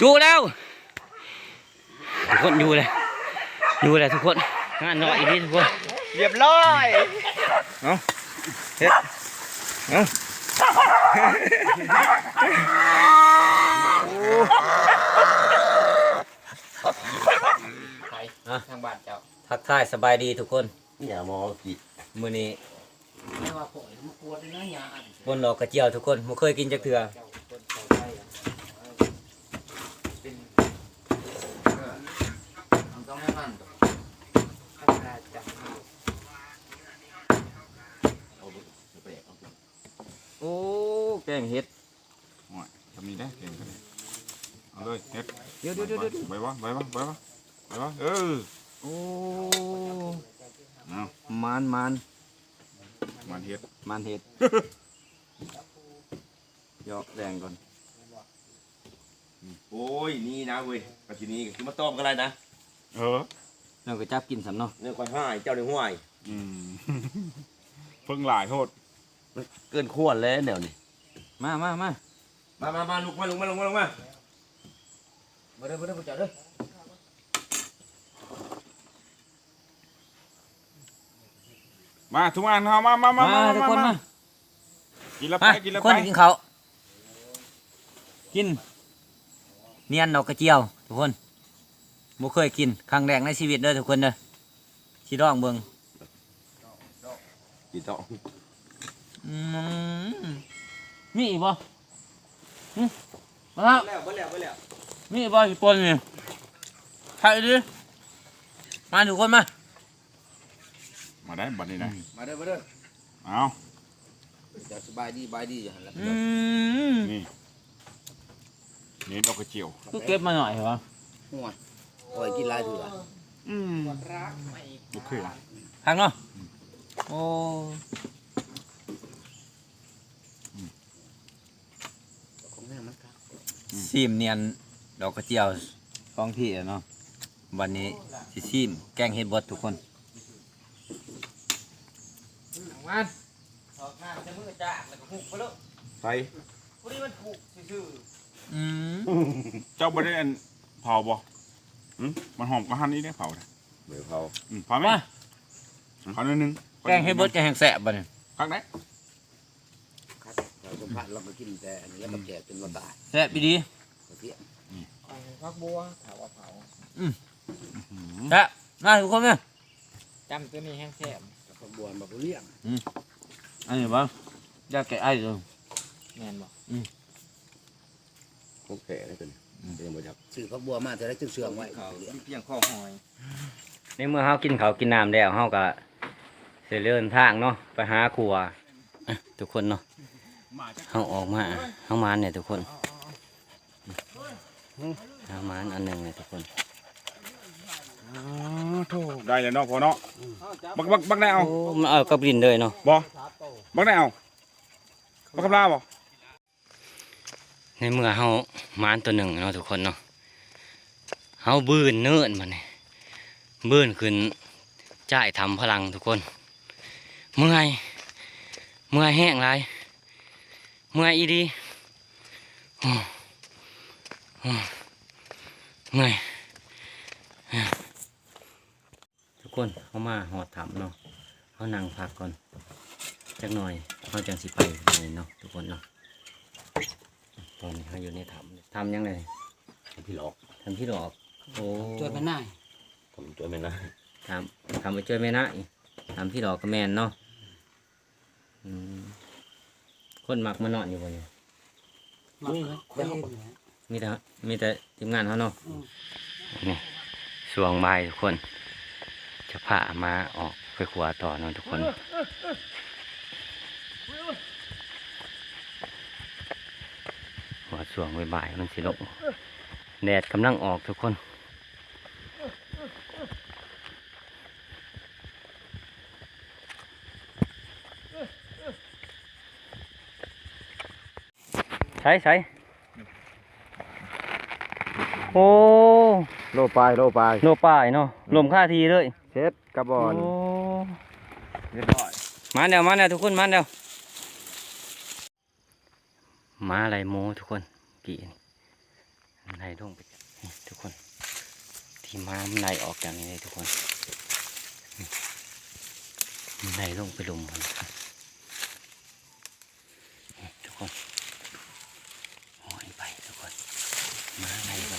อยู่แล้วทุกคนอยู่เลยอยู่เลยทุกคนงานน้อยอีกนิดทุกคนเรียบร้อยเฮ็ดเอ้าทางบ้านเจ้าทักทายสบายดีทุกคนอย่ามองผิดมื้อนี้ไม่ว่าผมมันปวดเลยนะยาบนหลอกกระเจียวทุกคนบ่เคยกินจักเทื่อ เจ้าคนต่อไปเป็นต้องให้มันธรรมดาจัง โอ้แกงเห็ด ทำนี้ได้เก่งกันเลยเอาเลยเฮ็ด เดี๋ยวเดี๋ยวเดี๋ยวเดี๋ยวไปวะไปวะไปวะไปวะเออโอ้เอามันมันมันเฮ็ดมันเห็ดยอกแรงก่อน โอ้ยนี่นะเว้ยปัจจุบันนี้คือมาต้มกันอะไรนะเออเราก็จับกินสำเนาะเนื้อควายห้ายเจ้าในห้วยอืมเพิ่งหลายโทษมันเกินขวดเลยเดี๋ยวนี้มามามามามามาลุกมาลุกมาลุกมาลุกมา บ่ได้บ่ได้บ่เจ้าเด้อมาทุกอันเฮามามามามามาทุกคนมากินแล้วไปมากินแล้วคไปนกินเขาวกิน เนียนดอกกระเจียว ทุกคนบ่เคยกินครั้งแรกในชีวิตเด้อทุกคนเด้อสิร้องเบิ่งกี่ต่ออืมมีอีกบ่หึมาแล้ว แล้วไปแล้วไปแล้ว มีอีกบ่อีกปนนี่ใช่ดิมาทุกคนมา มาได้บัดนี้นะมาเด้อมาเด้อเอาเจ้าสบายดีบายดีอยู่หั่นล่ะอืมนี่นี่ดอกกระเจียวก็เก็บมาหน่อยเหรอหัวโอ้ยกินหลายเถื่ออืมโอเคทางเนาะโอ้ของแม่มันครับซีมเนียน ดอกกระเจียวท้องที่อะเนาะวันนี้สิซีมแกงเห็ดบดทุกคนมันออกน้ำจะมือจ้าแล้วก็หุบไปแล้วไปพอดีมันผูกซื่ออืมเจ้าบ่ได้อันเผาบ่หึมันหอมกว่าหันนี้ได้เผานะเดี๋ยวเขาอืมเผาไหมมาเผาหนิดนึงแกงเห็ดบดแกงแห้งแสบบ่เนี่ยพักได้ๆครับเราสัมผัสเราก็กินแต่อันนี้แล้วก็แจกเป็นวันตายแสบดีกระเทียม พักบัวเผาเผาแสบมาทุกคนเนี่ยจำตัวนี้แห้งแซ่บพักบัวมาเลี้ยงอันนี้บ้างอยากแกะไอ้เลยแม่นบ่โอเคได้เป็นเดี๋ยวมาจับซื้อพักบัวมาแต่ได้จึงเสื่อมไว้เลี้ยงเพียงข้อหอยในเมื่อเฮากินข้าวกินน้ำแล้วเฮาก็สิเดินทางเนาะไปหาครัวอะทุกคนเนาะเฮาออกมาเฮามาเนี่ยทุกคน เฮามาอันหนึ่งเนี่ยทุกคนอ๋อโธ่ได้แล้วเนาะพอเนาะบักบักบักได้เอาโอ้มันเอากับดินเลยเนาะบ่บักได้เอาบักกำลาบ่ในเมื่อเฮามานตัวหนึ่งเนาะทุกคนเนาะเฮาบื้นเนินมันนี่บืนขึ้นจ่ายทำพลังทุกคน เมื่อยเมื่อยแห้งไรเมื่อยอีดี โอ้โอ้เมื่อยทุกคนเขามาหอดถามเนาะเขานั่งพักก่อนจักหน่อยเขาจังสิไปเลยเนาะทุกคนเนาะตอนนี้เขาอยู่ในถ้ำทำยังไงพี่หลอกทำที่ดอกโอ้จดไปหน้าผมตัวไม่นะทำทำไปช่วยไม่นะทำที่ดอกก็แมนเนาะอืมคนมักมานอนอยู่บนนี้มักเลย มีแต่มีแต่ทีมงานเขาเนาะนี่สวงใบทุกคน จะพามาออกไปขัวต่อเนาะทุกคนหัวสวงใบายๆมันสิลงแดดกำลังออกทุกคนใช้ใช้โอ้โลปลายโลปลายโลป่ายเนาะลมค่าทีเลยเช็ดกระบอนโอ้เรียบร้อยมาเดี๋ยวมาเดี๋ยวทุกคนมาเดี๋ยวมาอะไรโมทุกคนกี่นี่มันไหลลงไปนี่ทุกคน ที่มามันไหลออกจากนี้เลยทุกคนนี่มันไหลลงไปหลุมมันครับนี่ทุกคนหอยไปทุกคน มาไหลไป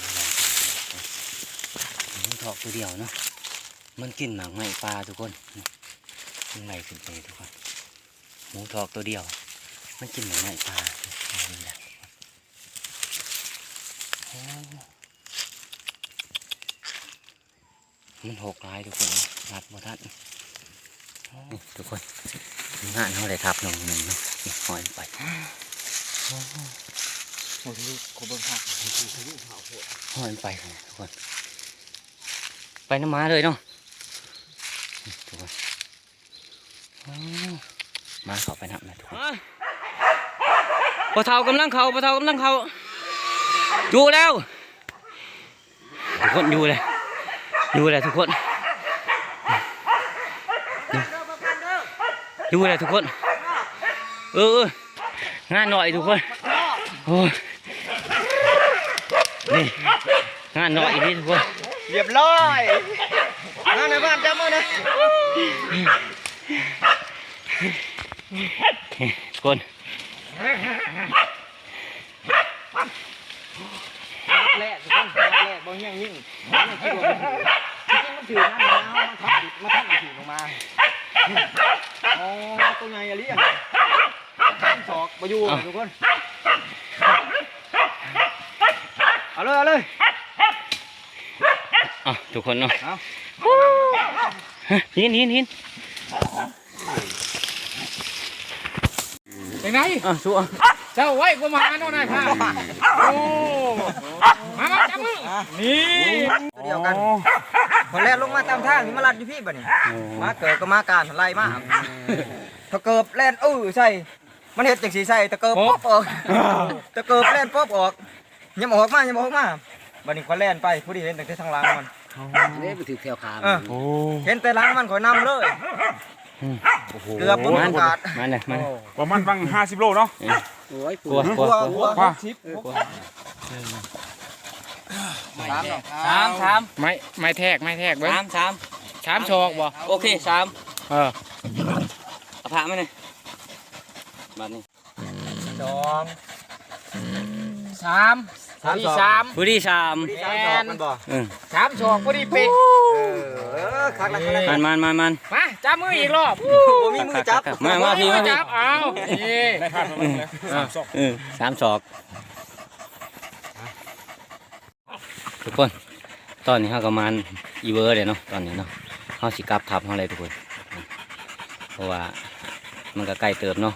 มาไหลไปมันถ อกตัวเดียวเนาะมันกินหมากไม้ปลาทุกคนนี่มันไหลขึ้นไปทุกคนหมูทอกตัวเดียว มันกินหมากไม้ปลาเอาเลยแหละโอ้มันหกลายทุกคนรัดบ่ทันนี่ทุกคนงานเขาเลยทับลงหนึ่งเนาะนี่หอยไปโอ้ยลูกขอเบิ่งผักหอยไปเลยทุกคน ไปน้ำมาเลยเนาะทุกคนโอ้มาเขาไปนับนะทุกคนปะเทากำลังเขาปะเทากำลังเขาอยู่แล้วทุกคนอยู่เลยอยู่เลยทุกคนอยู่เลยทุกคน เอองานหน่อยทุกคนโอ้ยนี่งานหน่อยนี่ทุกคน เรียบร้อยนั่นในบ้านจับมือนะทุกคนแรกทุกคนแรกบางอย่างยิ่งมันคิดว่ามันถือจริงๆมันถือนั่นนะมันทับมันทับมันถือลงมาอ๋อตัวไงอะเรียกข้ามศอกมาอยู่ทุกคนเอาเลยเอาเลย อะทุกคนเนาะเอาหินหินหินยังไงอะสู้อะเจ้าไว้กูมาโน่นนายพาโอ้มามาจับมือนี่ตัวเดียวกันคนแรกลงมาตามทางนี่มาลัดอยู่พี่บ่เนี่ยมาเกิดก็มาการไล่มาถ้าเกิดแล่นเออใส่มันเห็ดจังสีใส่ตะเกิบป๊อบออกตะเกิบแล่นป๊อบออกยังออกมายังออกมาบัดนี้คนแล่นไปผู้ที่เห็นแต่ทางหลังมัน นี่ไปถือแถวขาเออโอ้เห็นแต่หลังมันขอยนำเลยเกือบบุญมาโอกาสมาเลยมาเลยประมาณฟังห้าสิบโลเนาะโอ้ยกลัวกลัวกลัวว่าสามเนาะสามสามไม้ไม้แทกไม้แทกเว้ยสามสามชามชอกบ่โอเคสามเออเอาผ้ามาเลยบัดนี้สองสามสามที่สองสามผู้ที่สามผู้ที่สามสองมันบ่อืมสามชอกพอดีเป๊ะเออเออคักละคักละมันมันมันมันมาจับมืออีกรอบบ่มีมือจับมามาพี่มาพี่จับเอานี่ได้ภาพมาเลยสามศอกเออสามศอกทุกคนตอนนี้เขาก็มานอีเวอร์เลยเนาะตอนนี้เนาะเขาสิกลับทับเขาเลยทุกคนเพราะว่ามันก็ใกล้เติบเนาะ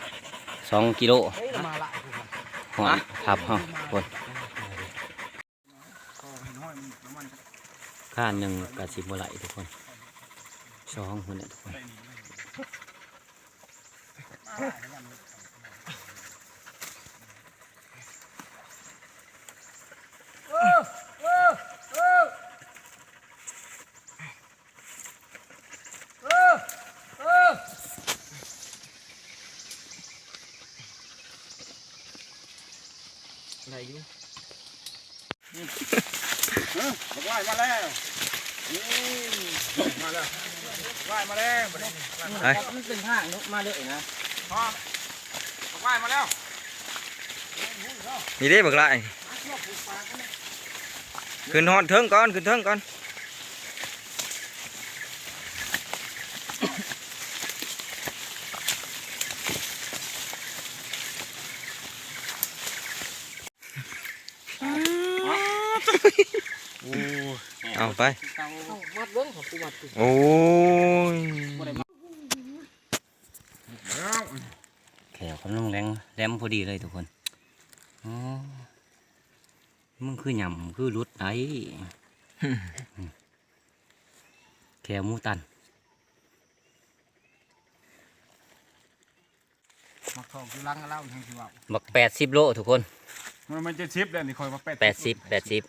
สองกิโลหอนทับเขาทุกคน ข้านหนึ่งกับสิบไหลทุกคนสองคนเนี่ยทุกคน บอกว่ามาแล้วนี่มาแล้วว่ายมาแล้วบัดนี้มันเป็นทางมาเลยนะพอบอกว่ามาแล้วนี่เด้บักหลายขึ้นฮอดเทิงก่อนขึ้นเทิงก่อนเอา ไป มัดเบิ้งของกูมัดโอ้ยแขวกำลังแรงแรมพอดีเลยทุกคนอ๋อมึงคือหย่ำคือรุดไอ้แขวหมูตันมักทองคือลังเล่าทางที่ว่าบักแปดสิบโลทุกคน มันมันจะชิปแล้วนี่คอยมาแปดแปดสิบแปดสิบ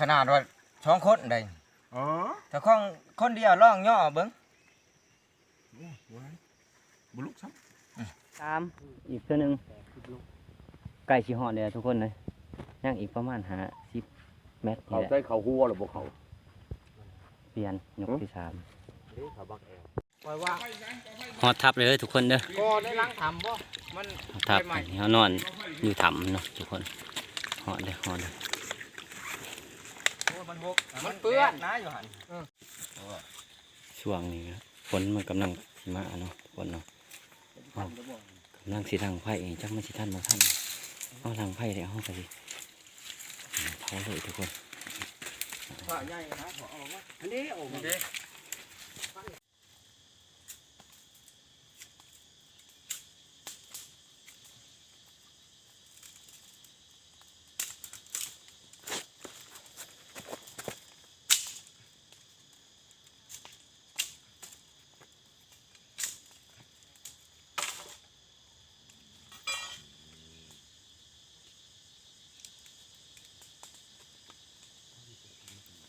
ขนาดว่าช่องคนได้เออถ้าข้องคนเดียวร้องย่อเบิ้งบุลุกซ้สามอีกตัวหนึ่งไก่ชีหอดเลยทุกคนเลยย่างอีกประมาณหาสิบเมตรเขานี่แหละใส่เขาหัวหรือบ่เขาเปลี่ยนยกที่สามเขาบักแอลปล่อยว่าหอดทับเลยทุกคนเด้อก็ได้ล้างทำบ่มันหอดทับอันนี้เขานอนอยู่ถ้ำเนาะทุกคนหอดเด้อหอดเด้อโอ้ย มันหกมันเปื้อนนะอยู่หันช่วงนี้ครับฝนมันกำลังสิมาเนาะฝนเนาะเอากำลังสิทางไผ่จักมันสิท่านมาท่านเอาทางไผ่เลยเอาไปสิเผาเลยทุกคนผ้าใหญ่นะขอออกมาอันนี้โอ้โห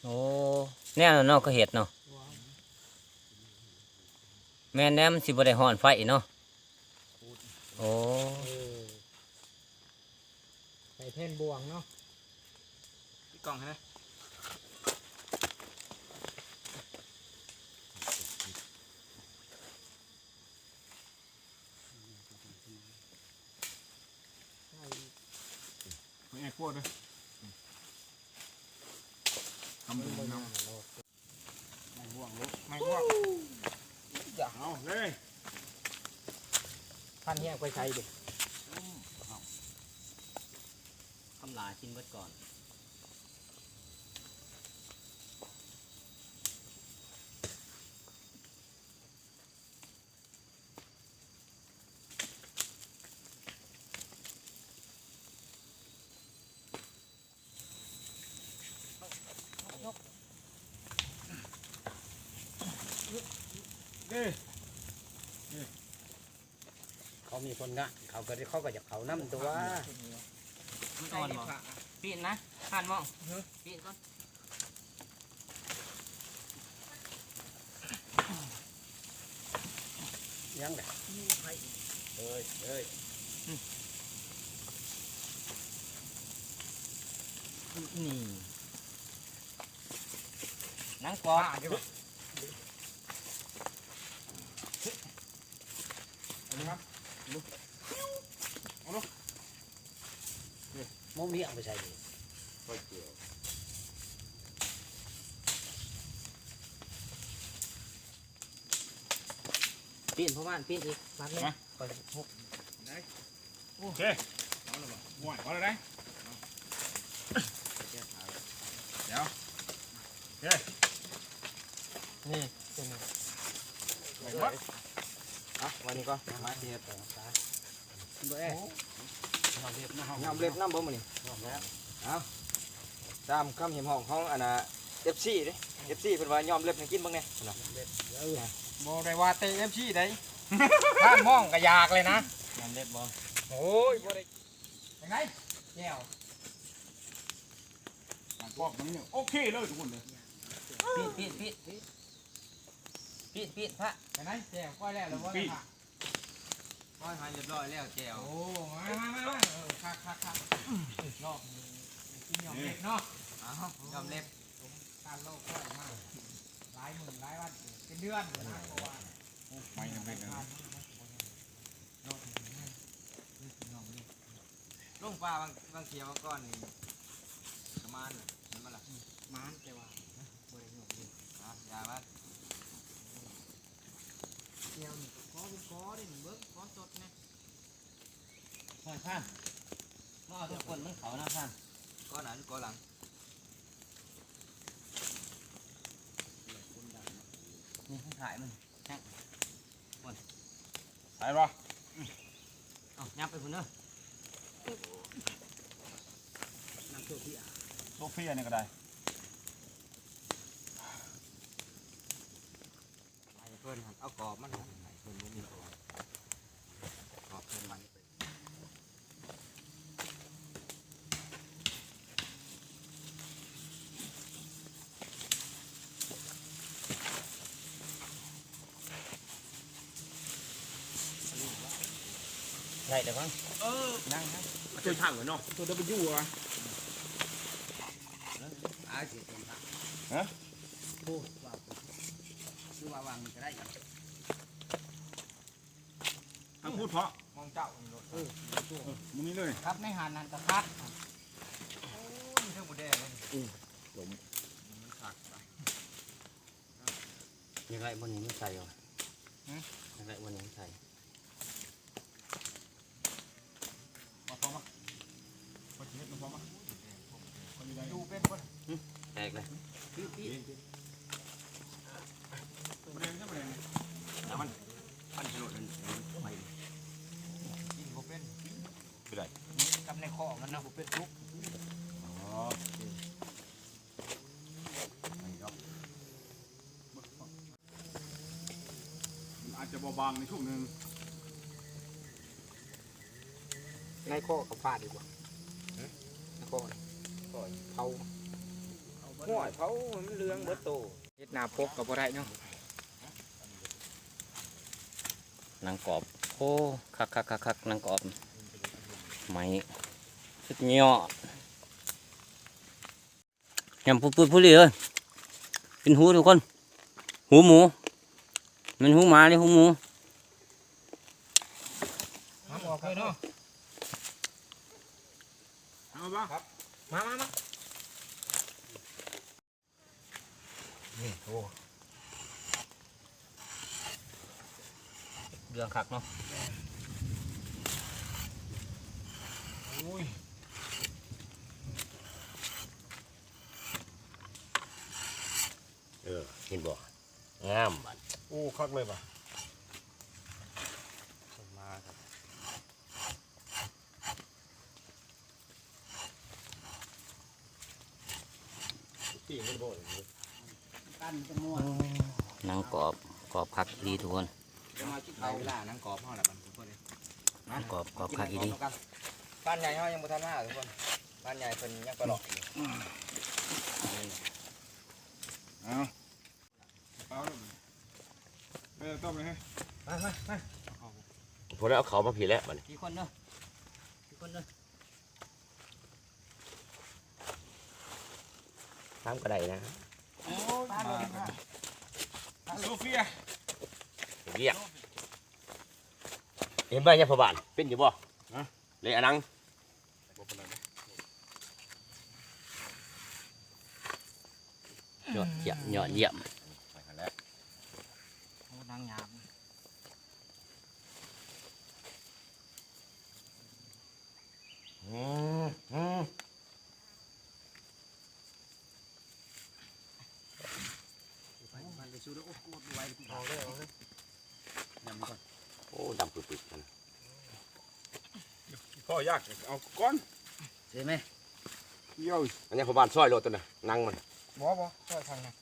โอ้แน่เนาะก็เห็ดเนาะแม่นแนมนสิบ่ได้ฮ้อนไฟเนาะโอ้ใส่เทนบวงเนาะพี่กล่องให้นะไม่ไอ้พวกด้วย ทำบุญนำไม่ห่วงลูกไม่ห่วงอย่าเอาเลยท่านเฮียไปใช้ดิทำลายชิ้นเบิดก่อน คนงะเขาก็เขาก็อยากเขาน้ำตัวมันอ่อนบ่ปีนนะผ่านมองปีนก่อนยังไงเอ้ยเอ้ยนี่นั่งกอด มุมนี้เอาไปใส่ดิค่อยเกี่ยวปีนเพราะว่าปีนอีกรัดเลยไปหกโอเคเอาลยบ่ห่วยเอาเลยได้เดี๋ยวนี่เป็นไงไป วัดอะวันนี้ก็มาเทียบต่อตาเบ้เอาเรียบนะเฮาน้ำเล็บน้ำบ่มื้อนี้พร้อมแล้วตามคำเห็นห้องของอันน่ะ FC เด้ FC เพิ่นว่ายอมเล็บให้กินบ้างแน่น่ะเออบ่ได้ว่าแต่ FC ได้ท่านมองก็อยากเลยนะยำเล็บบ่โอ้ยบ่ได้ยังไงแก้วการปอกตรงนี้โอเคเลยทุกคนเลยปีนปีนปีนปีนปีนปีนพระยังไงแก้วก้อยแล้วแล้วบ่ได้ค่ะก้อยหายเรียบร้อยแล้วแก้วโอ้มามามาเออคักคักคักรอบนี้กินยอมเล็บเนาะอ้าวยอมเล็บการโลกก้อยมากหลายหมื่นหลายวันเป็นเดือนนะเพราะว่าไม่จำเป็นเลยลงปลาบางบางเขียวบางก้อนนี่ประมาณน่ะนั่นมันล่ะมานแต่ว่าบริโภคดีอะยามาเขียวนี่ก็ขอเป็นขอได้หนึ่งเบิ้งขอสดนะพ่อยพันมาเอาทุกคนมันเขานะพันก้อนหลังก้อนหลังนี่ข้างถ่ายมันไปป่ะเอายับไปพุ่นเด้อโซเฟียนี่ก็ได้ไอ้เพิ่นหั่นเอากรอบมันนไอ้เพิ่นบ่มีกรอบกรอบเพิ่นมัน ได้แต่ว่าเออนั่งตัวถังเหรอเนาะตัว W อะอาสิเป็นพระฮะพูดว่าคือว่าวางมันก็ได้ครับทางพูดเพราะมองเจ้านี่รถเออมึงนี่เลยครับในหานนั้นก็คัดโอ้ยเรื่องหมูแดงเลยยังไงวันนี้ไม่ใส่หรอยังไงวันนี้ไม่ใส่ มาพร้อมปะมาเช็ดมาพร้อมปะคนอยู่ไหน ดูเป็นคน แตกเลย พี่พี่ ประเด็นใช่ประเด็น แล้วมันมันสลดมันไป กินบ่เป็น ไปไหนกับในคอมันนะบ่เป็นทุกอ๋ออาจจะเบาบางในช่วงหนึ่งในข้อกับฟาดดีกว่าในข้อเผาหัวเขามันเลืองเบิดโตเฮ็ดหน้าปกก็บ่ได้เนาะนางกรอบโอ้คักคักคักคักนางกรอบ ไม้สุดยอดยำปุดปุดปุดเลยเอ้ยเป็นหูทุกคน หูหมู มันหูหมาเลยหูหมูน้ำออกเลยเนาะเอามาบ้างมามามานี่โอ้เรื่องคักเนาะ อุ้ยเออเห็นบ่งามบัดโอ้คักเลยป่ะมาครับที่ไม่บ่กันจะม่วนนางกรอบกรอบคักดีทุกคนจะมาคิดเอาเวลานั่งกอบเฮาแหละมันทุกคนเลยนางกรอบกรอบคักอีดี บ้านใหญ่เฮายังบ่ทันมาทุกคนบ้านใหญ่เพิ่นยังไปหลอกอยู่เอาเอาเลยเออต้มเลยให้มามามาพอแล้วเอาเขามาผีแล้วบัดนี้กี่คนเนาะกี่คนเนาะทำก็ได้นะโซเฟียเรียกเห็นบ้านยังพอบานเป็นอยู่บ่เลยอันนัง ยอดเยี่ยมยอดเยี่ยมโอ้นางหยาบอืมอืม โอ้ดำปุดๆมันพ่อยากเอาก้อนใช่ไหม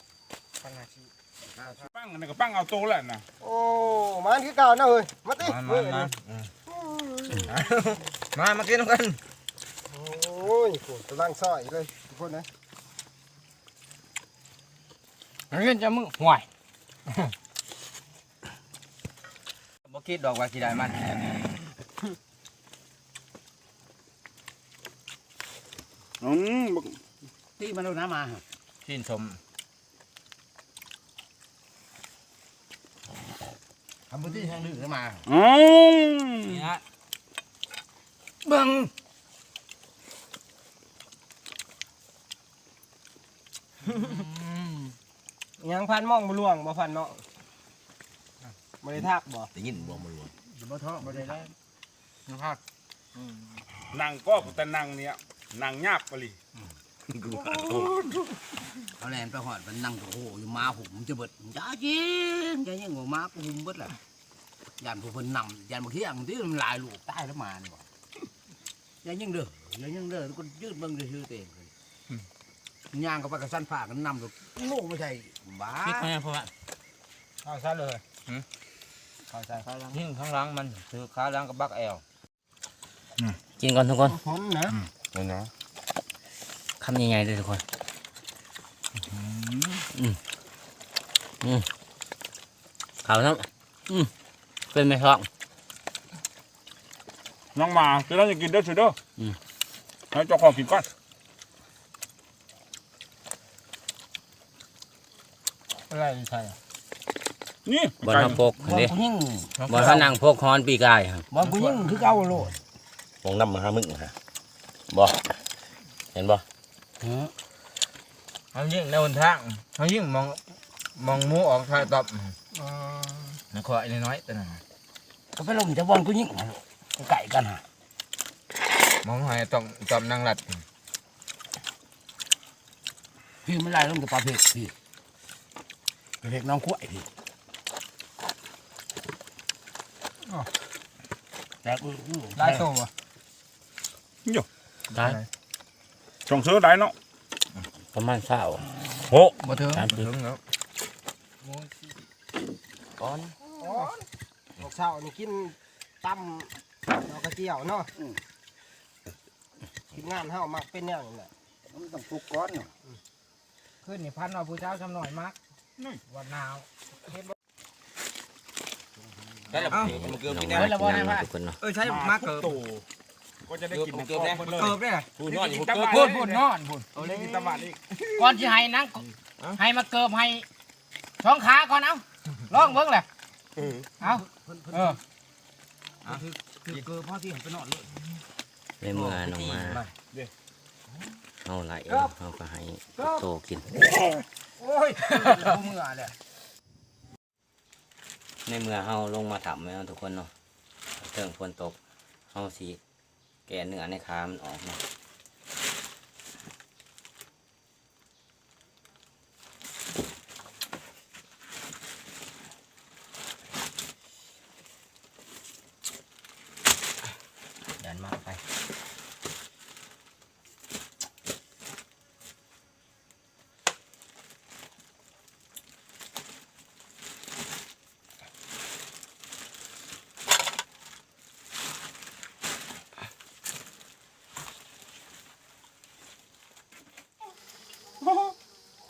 เยี่ยวอันนี้พอบานซอยโลดตัวน่ะนั่งมันบ่บ่ช่วยทางนะทางนาทีปั้งอันนี้ก็ปั้งเอาโตแล้วนะโอ้มาคือเก่านะเฮ้ยมาติมามามามากินกันโอ้ยโหกำลังซอยเลยทุกคนนะเงินจะมึงห่วยบ่คิดดอกว่าสิได้มัน อืมบัก ที่มันเอาน้ำมาชื่นชมทำพื้นที่ทางดื้อมาอืมนี่ฮะเบิ่งยังพันมองบ่ล่วงบ่พันเนาะบ่ได้ทักบ่แต่ยินบ่มันรวยบ่ท้อบ่ได้แล้วยังทักนั่งก็แต่นั่งเนี่ยนั่งยากปะลิเขาแลนไปหอดมันนั่งโอ้โหอยู่มาหุมจะเบิดจ้าจีนจะยังหัวมาก็หุมเบิดแหละยันผู้คนนำยันบางทีอย่างที่มันลายลูกใต้แล้วมานี่บ่ยังยังเด้อยังยังเด้อทุกคนยืดเบิ่งจะชื่อเตงย่างก็ไปกับสั้นผ้ากันนำลูกโง่ไม่ใช่บ้าคิดไหมเพราะว่าเอาซะเลยเข้าใจยิ่งข้างหลังมันคือขาหลังกับบักแอลกินก่อนทุกคนผมนะเนี่ยนะ คำใหญ่ๆเลยทุกคนอืมอืมขาวทั้งอืมเป็นไหมครับน้องหมาจะได้จะกินเด้อสิเด้ออมให้เจ้าของกินก่อนอะไรใช่ นี่บอลเขาพกบอลเด้กูยิ่งบอลเขานั่งพกฮอนปีกายครับบอลกูยิ่งคือเก่าโลดมองน้ำมาหามึงฮะบ่เห็นบ่ เขายิ่งในหนทางเขายิ่งมองมองหมูออกทางตอบนะขอไอ้น้อยๆแต่น่ะก็ไปลงจะบอลกูยิ่งก็ไก่กันฮะมองหอยต้องตอบนางหลัดพี่ไม่ไล่ลงกับปลาเผ็ดพี่ปลาเผ็ดน้องขั้วพี่แต่กูได้โตวะได้ ส่งซื้อได้เนาะประมาณเศร้าบ่ถึงสามสิบถึงแล้วก้อนลูกสาวนี่กินตำเอากระเจียวเนาะกินงานเฮามักเป็นแนวนี้แหละมันต้องปลุกก้อนเนาะขึ้นนี่พันเอาผู้เจ้าจำหน่อยมักวันหนาวได้แล้วเอ้ามันเกือบน้องกินมาได้กินน้ำเนาะทุกคนเนาะเออใช่มาเกิบโต ก็จะได้กินในกองมันเลยเกิบได้ไงพูดนอนอยู่ตะเกือบบะพูดพูพูดดนนออนนพูดเอาเลยกินตะบะอีกก่อนที่ให้นั่งให้มาเกิบให้ช่องขาก่อนเอาลองเบิ้งแหละเอาเออคือเกลือพ่อที่เห็นไปนอนเลยในเมื่อน้องมาเอาไหลเอาก็ให้โตกินโอ้ยกูเมื่อเลยในเมื่อเฮาลงมาถับไว้เนาะทุกคนเนาะเติงฝนตกเฮาสี แกเนื้อในขามันออกเนาะดันมากไป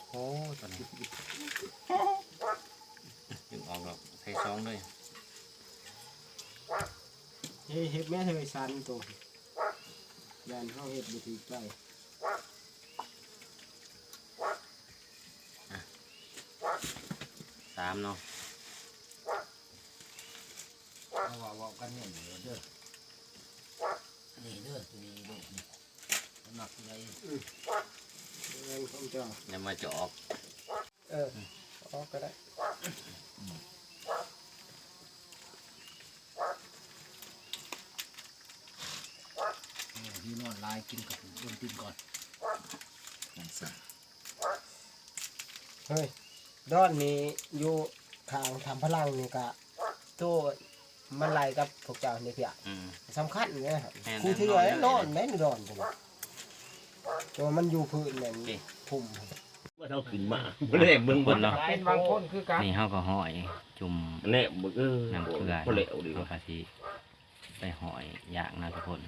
โอ้ตอนนี้ดึงออกหรอกใส่ซ องเลยเฮ้ยเฮ็ดแม่เฮยสันตัวยันเฮาเฮ็ดบ่ถูกใจสามเนาะเอาว่าว่ากันเนี่ยเด้อนี่เด้อตัวนี้เด้อนี่หนักใหญ่เงินของเจ้าอย่ามาจอกเออออกก็ได้ ที่นอนลายกินกับโดนตีนก่อนเฮ้ยดอนนี่อยู่ทางทำพลังนี่ก็ตัวมันไล่กับพวกเจ้านี่เพียอืม สำคัญไงครับแม่นกูถือไว้นอนแม่นนอนจังตัวมันอยู่พื้นแม่นโอเคพุ่มว่าเราขึ้นมาบ่ได้เบิ่งบบ่นเนาะเป็นบางคนคือกันนี่เฮาก็ห้อยจุ่มแน่บ่เออน้ำเกลือบ่เหลวดีเฮาว่ะก็สิไปห้อยอย่างนะทุกคน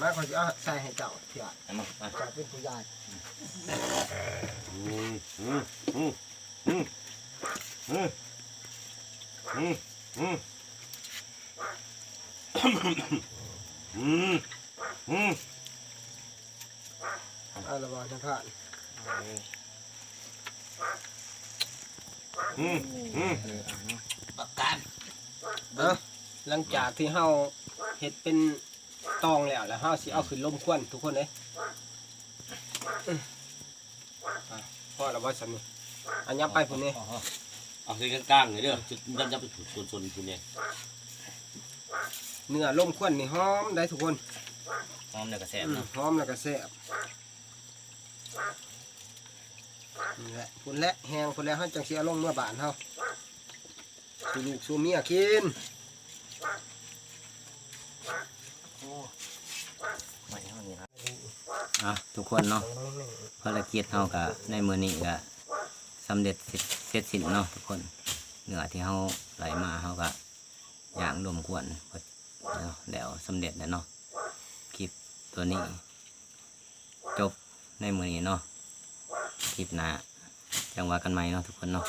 มาเขาจะเอาใส่ให้เจ้าเพียเอามามาเจ้าเป็นผู้ใหญ่อืมอืมอืมอืมอืมอืมอืมอืมอืมเอาละบ่จะผ่านอืมอืมประกันเอ้าหลังจากที่เฮาเฮ็ดเป็น ตองแล้วแล้วเฮาสิเอาขึ้นลมควันทุกคนเด้อื้ออะพอแล้วบ่ซั่นนี่อันยับไปพุ่นนี่เอาคือกลางๆเลยเด้อจุดยับๆไปส่วนๆพุ่นเนี่ยเนื้อลมควันนี่หอมได้ทุกคนหอมแล้วก็แซ่บอืมเนาะหอมแล้วก็แซ่บนี่แหละพุ่นและแห้งพุ่นแล้วเฮาจังสิเอาลงเมื่อบานเฮาสู่ลูกสู่เมียกิน ไม่เฮานี่ครับอะทุกคนเนาะภารกิจเฮาก็ในมือนี้ก็สำเร็จเสร็จสิ้นเนาะทุกคนเนื้อที่เฮาไหลมาเฮาก็ย่างรวมกวนเดแล้วสำเร็จแล้วเนาะคลิปตัวนี้ จบในมือนี้เนาะคลิปหน้าจังหว่ากันใหม่เนาะทุกคนเนาะ